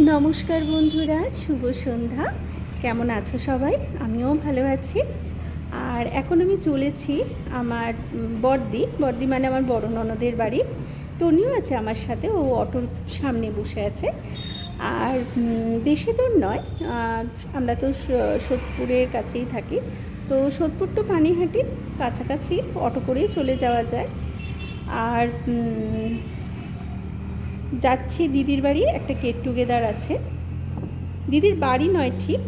নমস্কার বন্ধুরা শুভ সন্ধ্যা। কেমন আছো সবাই? আমিও ভালো আছি। আর এখন আমি চলেছি আমার উম, বড়দি। বড়দি মানে আমার বড় ননদের বাড়ি। টনিও আছে আমার সাথে ও অটোর সামনে বসে আছে। আর বেশি দূর নয় আমরা তো সোদপুরের কাছেই থাকি। তো সোদপুর টু পানিহাটি কাছাকাছি অটো করেই চলে যাওয়া যায়। আর যাচ্ছি দিদির বাড়ি, একটা গেট টুগেদার আছে। দিদির বাড়ি নয় ঠিক।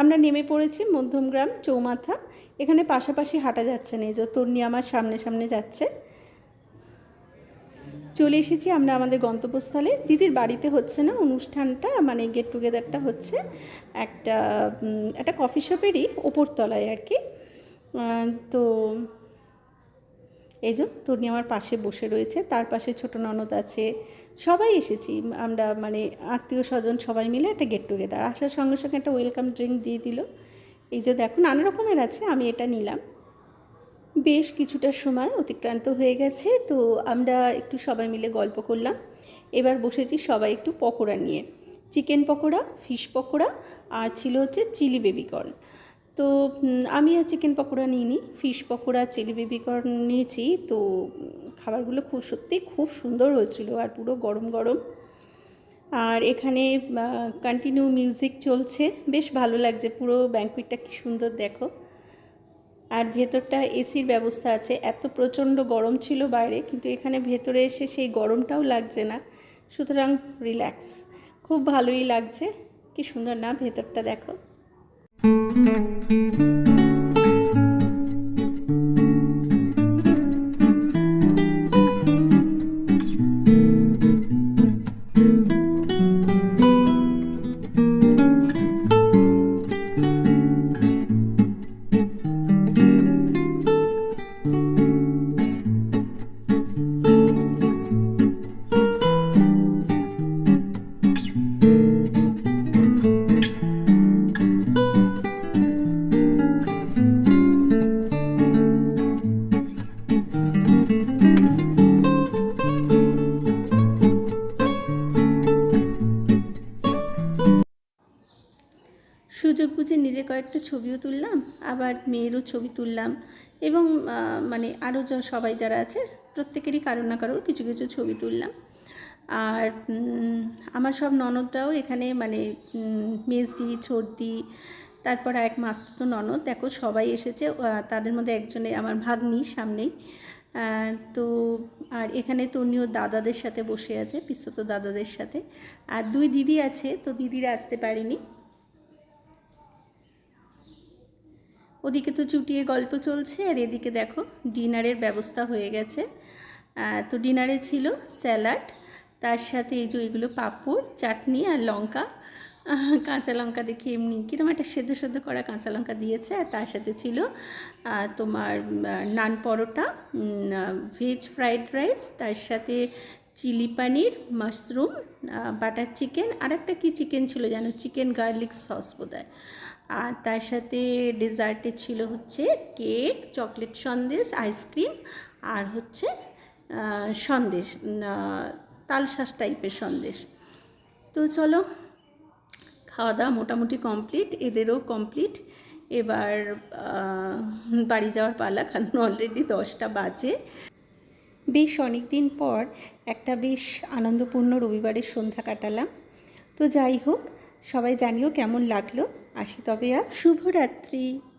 আমরা নেমে পড়েছি মধ্যমগ্রাম, চৌমাথা। এখানে পাশাপাশি হাঁটা যাচ্ছে না, এই যে তর্নি আমার সামনে সামনে যাচ্ছে। চলে এসেছি আমরা আমাদের গন্তব্যস্থলে। দিদির বাড়িতে হচ্ছে না অনুষ্ঠানটা মানে গেট টুগেদারটা হচ্ছে একটা একটা কফি শপেরই ওপরতলায় আর কি। তো এই যে তর্নি আমার পাশে বসে রয়েছে, তার পাশে ছোট ননদ আছে, সবাই এসেছি। আমরা মানে আত্মীয় স্বজন সবাই মিলে একটা গেট টুগেদার আসার সঙ্গে সঙ্গে একটা ওয়েলকাম ড্রিঙ্ক দিয়ে দিল। এই যে দেখো নানা রকমের আছে, আমি এটা নিলাম। বেশ কিছুটা সময় অতিক্রান্ত হয়ে গেছে, তো আমরা একটু সবাই মিলে গল্প করলাম। এবার বসেছি সবাই একটু পকোড়া নিয়ে। চিকেন পকোড়া ফিশ পকোড়া, আর ছিল হচ্ছে চিলি বেবিকর্ন তো আমি আর চিকেন পকোড়া নিইনি, ফিশ পকোড়া, চিলি বেবিকর্ন নিয়েছি। তো, খাবারগুলো খুব সত্যি খুব সুন্দর হয়েছিল আর পুরো গরম গরম। আর এখানে কন্টিনিউ মিউজিক চলছে। বেশ ভালো লাগছে, পুরো ব্যাঙ্কুইটটা কি সুন্দর দেখো। আর ভেতরটা এসির ব্যবস্থা আছে, এত প্রচণ্ড গরম ছিল বাইরে, কিন্তু এখানে ভেতরে এসে সেই গরমটাও লাগছে না। সুতরাং রিল্যাক্স খুব ভালোই লাগছে, কি সুন্দর না ভেতরটা দেখো। সুযোগ বুঝে নিজে কয়েকটা ছবিও তুললাম, আবার মেয়েরও ছবি তুললাম এবং মানে আরও যা, সবাই যারা আছে প্রত্যেকেরই কারোর না কারোর কিছু কিছু ছবি তুললাম। আর আমার সব ননদরাও এখানে মানে মেজদি, ছোটদি, তারপর এক মাস্তুতো ননদ, দেখো সবাই এসেছে তাদের মধ্যে একজনের আমার ভাগ্নি সামনেই। তো, আর এখানে তনিও দাদাদের সাথে বসে আছে পিস্তত দাদাদের সাথে। আর দুই দিদি আছে, তো দিদিরা আসতে পারেনি। ওদিকে তো চুটিয়ে গল্প চলছে, আর এদিকে দেখো ডিনারের ব্যবস্থা হয়ে গেছে। তো ডিনারে ছিল স্যালাড, তার সাথে এই যে এগুলো পাঁপড়, চাটনি আর লঙ্কা। কাঁচা লঙ্কা দেখি এমনি কীরকম একটা সেদ্ধ সেদ্ধ করা কাঁচা লঙ্কা দিয়েছে, আর তার সাথে ছিল তোমার naan paratha veg fried rice তার সাথে চিলি পানির মাশরুম বাটার চিকেন আর একটা কী চিকেন ছিল জানো চিকেন গার্লিক সস বোধহয়। আর তার সাথে ডেজার্টে ছিল হচ্ছে cake chocolate sandesh ice cream আর হচ্ছে সন্দেশ তালশাস টাইপের সন্দেশ। তো চলো খাওয়া দাওয়া মোটামুটি কমপ্লিট এদেরও কমপ্লিট এবার বাড়ি যাওয়ার পালা, কারণ অলরেডি দশটা বাজে। বেশ অনেক দিন পর একটা বেশ আনন্দপূর্ণ রবিবারের সন্ধ্যা কাটালাম। তো যাই হোক, সবাই জানিও কেমন লাগল। আসি তবে আজ। শুভরাত্রি।